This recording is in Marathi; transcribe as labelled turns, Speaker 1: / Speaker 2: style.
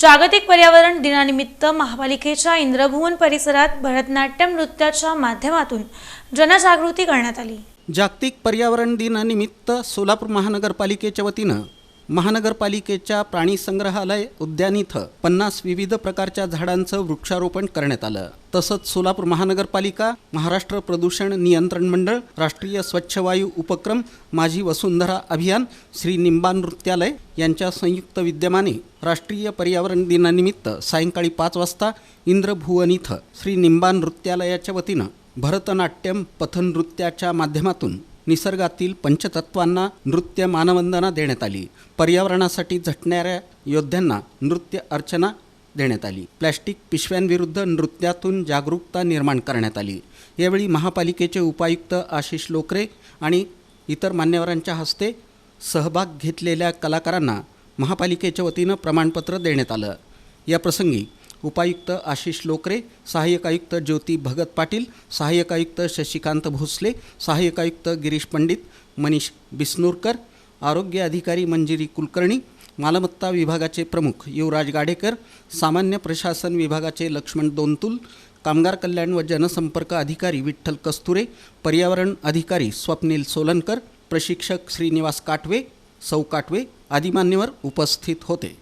Speaker 1: जागतिक पर्यावरण दिनानिमित्त महापालिकेच्या इंद्रभुवन परिसरात भरतनाट्यम नृत्याच्या माध्यमातून जनजागृती करण्यात आली.
Speaker 2: जागतिक पर्यावरण दिनानिमित्त सोलापूर महानगरपालिकेच्या वतीनं महानगरपालिकेच्या प्राणी संग्रहालय उद्यान इथं पन्नास विविध प्रकारच्या झाडांचं वृक्षारोपण करण्यात आलं. तसंच सोलापूर महानगरपालिका महाराष्ट्र प्रदूषण नियंत्रण मंडळ राष्ट्रीय स्वच्छ वायू उपक्रम माझी वसुंधरा अभियान श्री निंबा नृत्यालय यांच्या संयुक्त विद्यमाने राष्ट्रीय पर्यावरण दिनानिमित्त सायंकाळी पाच वाजता इंद्रभुवन इथं श्री निंबा नृत्यालयाच्या वतीनं भरतनाट्यम पथनृत्याच्या माध्यमातून निसर्गातील पंचतत्वांना नृत्य मानवंदना देण्यात आली. पर्यावरणासाठी झटणाऱ्या योद्ध्यांना नृत्य अर्चना देण्यात आली. प्लॅस्टिक पिशव्यांविरुद्ध नृत्यातून जागरूकता निर्माण करण्यात आली. यावेळी महापालिकेचे उपायुक्त आशिष लोकरे आणि इतर मान्यवरांच्या हस्ते सहभाग घेतलेल्या कलाकारांना महापालिकेच्या वतीनं प्रमाणपत्र देण्यात आलं. याप्रसंगी उपायुक्त आशिष लोकरे सहाय्यक आयुक्त ज्योती भगत पाटील सहाय्यक आयुक्त शशिकांत भोसले सहाय्यक आयुक्त गिरीश पंडित मनीष बिस्नूरकर आरोग्य अधिकारी मंजिरी कुलकर्णी मालमत्ता विभागाचे प्रमुख युवराज गाडेकर सामान्य प्रशासन विभागाचे लक्ष्मण दोनतुल कामगार कल्याण व जनसंपर्क अधिकारी विठ्ठल कस्तुरे पर्यावरण अधिकारी स्वप्नील सोलनकर प्रशिक्षक श्रीनिवास काटवे सौ काटवे आदी मान्यवर उपस्थित होते.